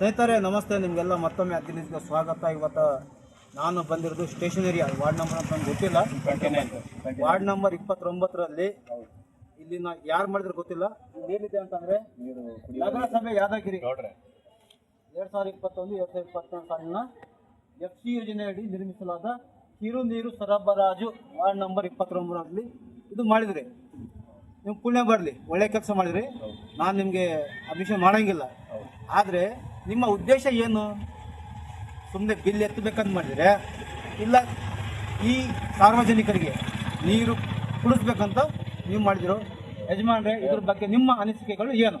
ಸ್ನೇಹಿತರೆ ನಮಸ್ತೆ. ನಿಮಗೆಲ್ಲ ಮತ್ತೊಮ್ಮೆ ಹದಿನೈದು ಸ್ವಾಗತ. ಇವತ್ತು ನಾನು ಬಂದಿರೋದು ಸ್ಟೇಷನರಿ ವಾರ್ಡ್ ನಂಬರ್ ಅಂತ ನಂಗೆ ಗೊತ್ತಿಲ್ಲ. ವಾರ್ಡ್ ನಂಬರ್ ಇಪ್ಪತ್ತೊಂಬತ್ತರಲ್ಲಿ ಇಲ್ಲಿನ ಯಾರು ಮಾಡಿದ್ರೆ ಗೊತ್ತಿಲ್ಲ. ಇಲ್ಲಿ ಏನಿದೆ ಅಂತಂದ್ರೆ ನಗರಸಭೆ ಯಾದಗಿರಿ. ಎರಡ್ ಸಾವಿರದ ಇಪ್ಪತ್ತೊಂದು ಎರಡ್ ಸಾವಿರದ ಇಪ್ಪತ್ತೊಂದು ಸಾಲಿನ ಎಫ್ ಸಿ ಯೋಜನೆಯಡಿ ನಿರ್ಮಿಸಲಾದ ಕಿರು ನೀರು ಸರಬರಾಜು ವಾರ್ಡ್ ನಂಬರ್ ಇಪ್ಪತ್ತೊಂಬರಲ್ಲಿ ಇದು ಮಾಡಿದ್ರಿ. ನೀವು ಪುಣ್ಯ ಬರಲಿ. ಒಳ್ಳೆ ಕೆಲಸ ಮಾಡಿದ್ರಿ. ನಾನು ನಿಮಗೆ ಅಭಿಷೇಕ ಮಾಡಂಗಿಲ್ಲ. ಆದರೆ ನಿಮ್ಮ ಉದ್ದೇಶ ಏನು? ಸುಮ್ಮನೆ ಬಿಲ್ ಎತ್ತಬೇಕಂತ ಮಾಡಿದರೆ? ಇಲ್ಲ, ಈ ಸಾರ್ವಜನಿಕರಿಗೆ ನೀರು ಕುಡಿಸ್ಬೇಕಂತ ನೀವು ಮಾಡಿದಿರೋ ಯಜಮಾನ್ರೆ, ಇದ್ರ ಬಗ್ಗೆ ನಿಮ್ಮ ಅನಿಸಿಕೆಗಳು ಏನು?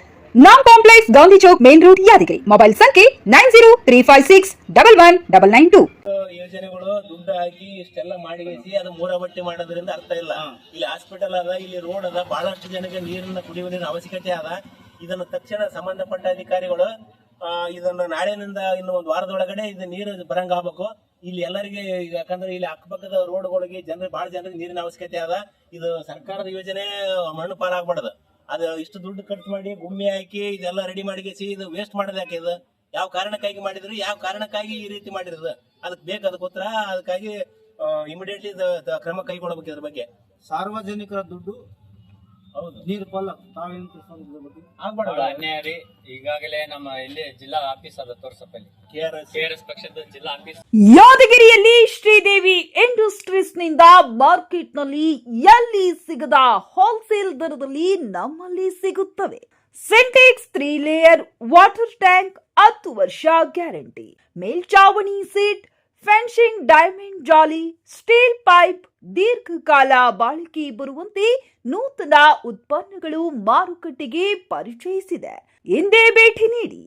ನಾಮ್ complex Gandhi Chowk main road Yadgiri mobile ಸಂಖ್ಯೆ nine zero three five six double one double nine two ಯೋಜನೆಗಳು ದುಡ್ಡು ಹಾಕಿ ಇಷ್ಟೆಲ್ಲ ಮಾಡಿಸಿ ಅದು ಮೂರ ಬಟ್ಟೆ ಮಾಡೋದ್ರಿಂದ ಅರ್ಥ ಇಲ್ಲ. ಇಲ್ಲಿ ಹಾಸ್ಪಿಟಲ್ ಅದ ಇಲ್ಲಿ ರೋಡ್ ಅದ ಬಹಳಷ್ಟು ಜನಕ್ಕೆ ನೀರಿನ ಕುಡಿಯುವ ನೀರಿನ ಅವಶ್ಯಕತೆ ಅದ. ಇದನ್ನು ತಕ್ಷಣ ಸಂಬಂಧಪಟ್ಟ ಅಧಿಕಾರಿಗಳು ಆ, ಇದನ್ನ ನಾಳೆನಿಂದ ಇನ್ನು ಒಂದು ವಾರದೊಳಗಡೆ ಇದು ನೀರು ಬರಂಗ ಆಗ್ಬೇಕು. ಇಲ್ಲಿ ಎಲ್ಲರಿಗೆ ಯಾಕಂದ್ರೆ ಇಲ್ಲಿ ಅಕ್ಕಪಕ್ಕದ ರೋಡ್ಗಳಿಗೆ ಜನರು ಬಹಳ ಜನರಿಗೆ ನೀರಿನ ಅವಶ್ಯಕತೆ ಅದ. ಇದು ಸರ್ಕಾರದ ಯೋಜನೆ ಮಣ್ಣು ಪಾಲಾಗ್ಬಾರ್ದು. ಅದು ಇಷ್ಟು ದುಡ್ಡು ಖರ್ಚು ಮಾಡಿ ಗುಮ್ಮಿ ಹಾಕಿ ಇದೆಲ್ಲ ರೆಡಿ ಮಾಡಿಗೆಸಿ ಇದು ವೇಸ್ಟ್ ಮಾಡೋದ್ಯಾಕೆ ಇದು? ಯಾವ ಕಾರಣಕ್ಕಾಗಿ ಮಾಡಿದ್ರು? ಯಾವ ಕಾರಣಕ್ಕಾಗಿ ಈ ರೀತಿ ಮಾಡಿರೋದು? ಅದಕ್ಕೆ ಬೇಕು ಅದಕ್ಕೋಸ್ಕರ ಅದಕ್ಕಾಗಿ ಇಮಿಡಿಯೇಟ್ಲಿ ಕ್ರಮ ಕೈಗೊಳ್ಳಬೇಕು ಇದ್ರ ಬಗ್ಗೆ. ಸಾರ್ವಜನಿಕರ ದುಡ್ಡು ನೀರು ತಾವೇನು ಆಗ್ಬಾರ್ದು. ಅನ್ಯಾಯ ರೀ ಈಗಾಗಲೇ ನಮ್ಮ ಇಲ್ಲಿ ಜಿಲ್ಲಾ ಆಫೀಸ್ ಅದ ತೋರ್ಸಪ್ಪಲ್ಲಿ KRS. R S K R S ಪಕ್ಷದ ಜಿಲ್ಲಾ ಆಫೀಸ್. ಯಾದಗಿರಿಯಲ್ಲಿ ಶ್ರೀದೇವಿ ಇಂಡಸ್ಟ್ರೀಸ್ನಿಂದ ಮಾರ್ಕೆಟ್ನಲ್ಲಿ ಎಲ್ಲಿ ಸಿಗದ ಹೋಲ್ಸೇಲ್ ದರದಲ್ಲಿ ನಮ್ಮಲ್ಲಿ ಸಿಗುತ್ತವೆ. Sintex three layer water tank ಹತ್ತು ವರ್ಷ ಗ್ಯಾರಂಟಿ. ಮೇಲ್ಚಾವಣಿ ಸೀಟ್ ಫೆನ್ಸಿಂಗ್ ಡೈಮಂಡ್, ಜಾಲಿ, ಸ್ಟೀಲ್ ಪೈಪ್, ದೀರ್ಘಕಾಲ ಬಾಳಿಕೆ ಬರುವಂತೆ ನೂತನ ಉತ್ಪನ್ನಗಳು ಮಾರುಕಟ್ಟೆಗೆ ಪರಿಚಯಿಸಿದೆ. ಎಂದೇ ಭೇಟಿ ನೀಡಿ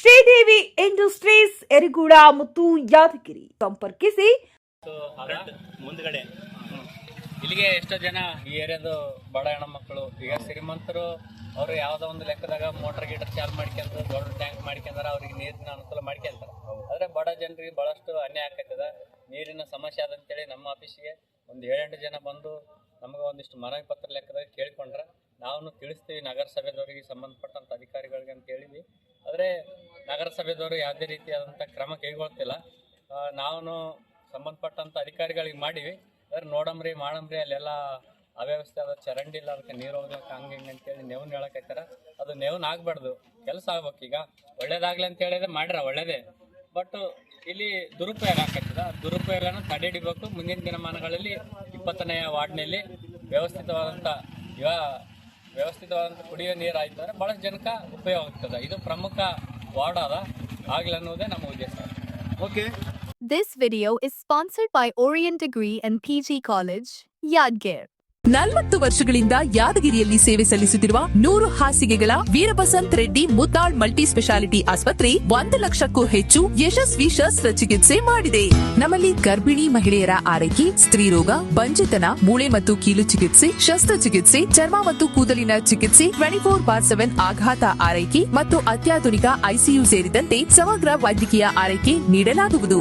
ಶ್ರೀದೇವಿ ಇಂಡಸ್ಟ್ರೀಸ್, ಎರಿಗೂಡ ಮತ್ತು ಯಾದಗಿರಿ. ಸಂಪರ್ಕಿಸಿ. ಮುಂದ್ಗಡೆ. ಇಲ್ಲಿಗೆ ಎಷ್ಟೋ ಜನ ಈ ಏರಿಯಾದ ಬಡ ಹೆಣ್ಮಕ್ಳು ಈಗ ಶ್ರೀಮಂತರು, ಅವರು ಯಾವುದೋ ಒಂದು ಲೆಕ್ಕದಾಗ ಮೋಟರ್ ಗೀಟರ್ ಚಾಲು ಮಾಡ್ಕೊಂಡ್ರು ದೊಡ್ಡ ಟ್ಯಾಂಕ್ ಮಾಡ್ಕೊಂಡ್ರೆ ಅವ್ರಿಗೆ ನೀರಿನ ಅನುಕೂಲ ಮಾಡ್ಕೊಂತ. ಜನರಿಗೆ ಬಹಳಷ್ಟು ಅನ್ಯಾಯ ಆಕೈತದ ನೀರಿನ ಸಮಸ್ಯೆ ಅದಂತೇಳಿ ನಮ್ಮ ಆಫೀಸಿಗೆ ಒಂದು ಏಳೆಂಟು ಜನ ಬಂದು ನಮಗೆ ಒಂದಿಷ್ಟು ಮನವಿ ಪತ್ರ ಲೆಕ್ಕದಾಗ ಕೇಳ್ಕೊಂಡ್ರ ನಾವು ತಿಳಿಸ್ತೀವಿ ನಗರಸಭೆದವರಿಗೆ ಸಂಬಂಧಪಟ್ಟಂತ ಅಧಿಕಾರಿಗಳಿಗೆ ಅಂತ ಹೇಳಿದ್ವಿ. ಆದರೆ ನಗರಸಭೆದವರು ಯಾವುದೇ ರೀತಿಯಾದಂಥ ಕ್ರಮ ಕೈಗೊಳ್ತಿಲ್ಲ. ನಾವು ಸಂಬಂಧಪಟ್ಟಂತ ಅಧಿಕಾರಿಗಳಿಗೆ ಮಾಡೀವಿ. ಅದ್ರ ನೋಡಮ್ರಿ, ಮಾಡಮ್ರಿ, ಅಲ್ಲೆಲ್ಲ ಅವ್ಯವಸ್ಥೆ ಅದ ಚರಂಡಿ ಇಲ್ಲ ಅದಕ್ಕೆ ನೀರು ಹೋಗ್ಬೇಕು, ಹಂಗೆ ಹಿಂಗೆ ಅಂತೇಳಿ ನೆವನ್ ಹೇಳಕೈತಾರ ಅದು ನೆವನ್ ಆಗ್ಬಾರ್ದು. ಕೆಲಸ ಆಗ್ಬೇಕು ಈಗ ಒಳ್ಳೇದಾಗ್ಲಿ ಅಂತ ಹೇಳಿದ್ರೆ ಮಾಡ್ರ, ಒಳ್ಳೇದೇ. ಬಟ್ ಇಲ್ಲಿ ದುರುಪಯೋಗ ಆಗ್ತದ. ದುರುಪಯೋಗನ ತಡೆ ಹಿಡಿಬೇಕು ಮುಂದಿನ ದಿನಮಾನಗಳಲ್ಲಿ ಇಪ್ಪತ್ತನೆಯ ವಾರ್ಡ್ನಲ್ಲಿ ವ್ಯವಸ್ಥಿತವಾದಂಥ ವ್ಯವಸ್ಥಿತವಾದಂತ ವ್ಯವಸ್ಥಿತವಾದಂಥ ಕುಡಿಯೋ ನೀರು ಆಯ್ತು ಅಂದ್ರೆ ಭಾಳಷ್ಟು ಜನಕ್ಕೆ ಉಪಯೋಗ ಆಗ್ತದೆ. ಇದು ಪ್ರಮುಖ ವಾರ್ಡ್ ಅದ. ಆಗ್ಲಿ ಅನ್ನೋದೇ ನಮ್ಮ ಉದ್ದೇಶ. Okay This video is sponsored by Orient Degree and PG College, Yadgir. ನಲವತ್ತು ವರ್ಷಗಳಿಂದ ಯಾದಗಿರಿಯಲ್ಲಿ ಸೇವೆ ಸಲ್ಲಿಸುತ್ತಿರುವ ನೂರು ಹಾಸಿಗೆಗಳ ವೀರಬಸಂತ್ ರೆಡ್ಡಿ ಮುದ್ದಾಳ್ ಮಲ್ಟಿ ಸ್ಪೆಷಾಲಿಟಿ ಆಸ್ಪತ್ರೆ ಒಂದು ಲಕ್ಷಕ್ಕೂ ಹೆಚ್ಚು ಯಶಸ್ವಿ ಶಸ್ತ್ರಚಿಕಿತ್ಸೆ ಮಾಡಿದೆ. ನಮ್ಮಲ್ಲಿ ಗರ್ಭಿಣಿ ಮಹಿಳೆಯರ ಆರೈಕೆ ಸ್ತ್ರೀರೋಗ ಬಂಜೆತನ, ಮೂಳೆ ಮತ್ತು ಕೀಲು ಚಿಕಿತ್ಸೆ ಶಸ್ತ್ರಚಿಕಿತ್ಸೆ ಚರ್ಮ ಮತ್ತು ಕೂದಲಿನ ಚಿಕಿತ್ಸೆ ಟ್ವೆಂಟಿ ಫೋರ್ ಬಾರ್ ಸೆವೆನ್ ಆಘಾತ ಆರೈಕೆ ಮತ್ತು ಅತ್ಯಾಧುನಿಕ ಐಸಿಯು ಸೇರಿದಂತೆ ಸಮಗ್ರ ವೈದ್ಯಕೀಯ ಆರೈಕೆ ನೀಡಲಾಗುವುದು.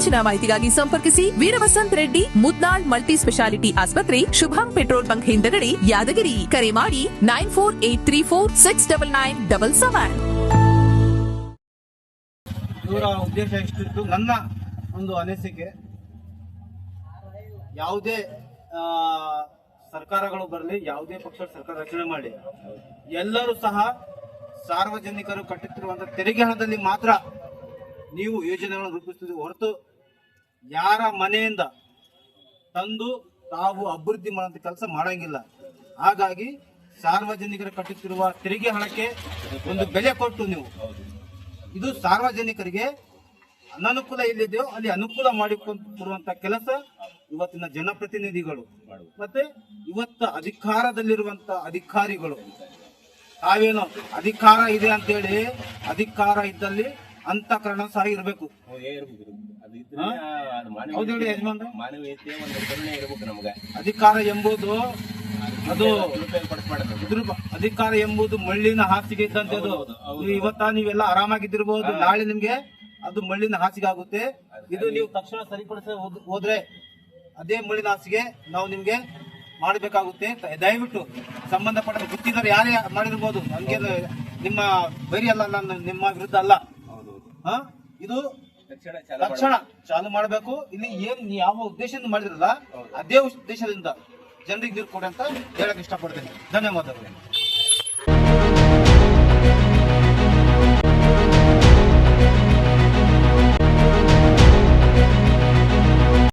ಹೆಚ್ಚಿನ ಮಾಹಿತಿಗಾಗಿ ಸಂಪರ್ಕಿಸಿ ವೀರವಸಂತ್ ರೆಡ್ಡಿ ಮುದ್ನಾಳ್ ಮಲ್ಟಿ ಸ್ಪೆಷಾಲಿಟಿ ಆಸ್ಪತ್ರೆ, ಶುಭಂ ಪೆಟ್ರೋಲ್ ಬಂಕ್ ಹಿಂದಗಡೆ, ಯಾದಗಿರಿ. ಕರೆ ಮಾಡಿ nine four eight three four six double nine double seven. ಉದ್ದೇಶ ಎಷ್ಟಿತ್ತು ನನ್ನ ಒಂದು ಅನಿಸಿಕೆ, ಯಾವುದೇ ಸರ್ಕಾರಗಳು ಬರಲಿ, ಯಾವುದೇ ಪಕ್ಷ ಸರ್ಕಾರ ರಚನೆ ಮಾಡಿ, ಎಲ್ಲರೂ ಸಹ ಸಾರ್ವಜನಿಕರು ಕಟ್ಟುತ್ತಿರುವಂತಹ ತೆರಿಗೆ ಹಣದಲ್ಲಿ ಮಾತ್ರ ನೀವು ಯೋಜನೆಗಳನ್ನು ರೂಪಿಸುತ್ತಿದೆ ಹೊರತು ಯಾರ ಮನೆಯಿಂದ ತಂದು ತಾವು ಅಭಿವೃದ್ಧಿ ಮಾಡುವಂತ ಕೆಲಸ ಮಾಡಂಗಿಲ್ಲ. ಹಾಗಾಗಿ ಸಾರ್ವಜನಿಕರು ಕಟ್ಟುತ್ತಿರುವ ತೆರಿಗೆ ಹಣಕ್ಕೆ ಒಂದು ಬೆಲೆ ಕೊಟ್ಟು ನೀವು. ಇದು ಸಾರ್ವಜನಿಕರಿಗೆ ಅನನುಕೂಲ ಎಲ್ಲಿದೆಯೋ ಅಲ್ಲಿ ಅನುಕೂಲ ಮಾಡಿಕೊಂಡಿರುವಂತ ಕೆಲಸ ಇವತ್ತಿನ ಜನಪ್ರತಿನಿಧಿಗಳು. ಮತ್ತೆ ಇವತ್ತ ಅಧಿಕಾರದಲ್ಲಿರುವಂತ ಅಧಿಕಾರಿಗಳು. ತಾವೇನು ಅಧಿಕಾರ ಇದೆ ಅಂತೇಳಿ ಅಧಿಕಾರ ಇದ್ದಲ್ಲಿ ಅಂತಃಕರಣ ಸಹ ಇರಬೇಕು. ಮಾನವೀಯತೆ ಒಂದು ಕರುಣೆ ಇರ್ಬೇಕು ನಮ್ಗೆ. ಅಧಿಕಾರ ಎಂಬುದು ಅದು. ಅಧಿಕಾರ ಎಂಬುದು ಮಳ್ಳಿನ ಹಾಸಿಗೆ ಇದ್ದಂತೆ ಅದು. ನೀವು ಇವತ್ತ ನೀವೆಲ್ಲ ಆರಾಮಾಗಿದ್ದಿರಬಹುದು ನಾಳೆ ನಿಮ್ಗೆ ಅದು ಮಳ್ಳಿನ ಹಾಸಿಗೆ ಆಗುತ್ತೆ. ಇದು ನೀವು ತಕ್ಷಣ ಸರಿಪಡಿಸ ಹೋದ್- ಹೋದ್ರೆ ಅದೇ ಮಳ್ಳಿನ ಹಾಸಿಗೆ ನಾವು ನಿಮ್ಗೆ ಮಾಡಬೇಕಾಗುತ್ತೆ ದಯವಿಟ್ಟು ಸಂಬಂಧಪಟ್ಟ ಗುತ್ತಿದ್ದಾರೆ ಯಾರೇ ಮಾಡಿರ್ಬೋದು. ನಮ್ಗೆ ನಿಮ್ಮ ಬೈರಿ ಅಲ್ಲ ನಾನು ನಿಮ್ಮ ವಿರುದ್ಧ ಅಲ್ಲ. ಇದು ತಕ್ಷಣ ಚಾಲು ಮಾಡಬೇಕು. ಇಲ್ಲಿ ಏನ್ ಯಾವ ಉದ್ದೇಶದಿಂದ ಮಾಡಿದ್ರಲ್ಲ ಅದೇ ಉದ್ದೇಶದಿಂದ ಜನರಿಗೆ ನೀರು ಕೊಡಿ ಅಂತ ಹೇಳಕ್ ಇಷ್ಟಪಡ್ತೇನೆ. ಧನ್ಯವಾದಗಳು.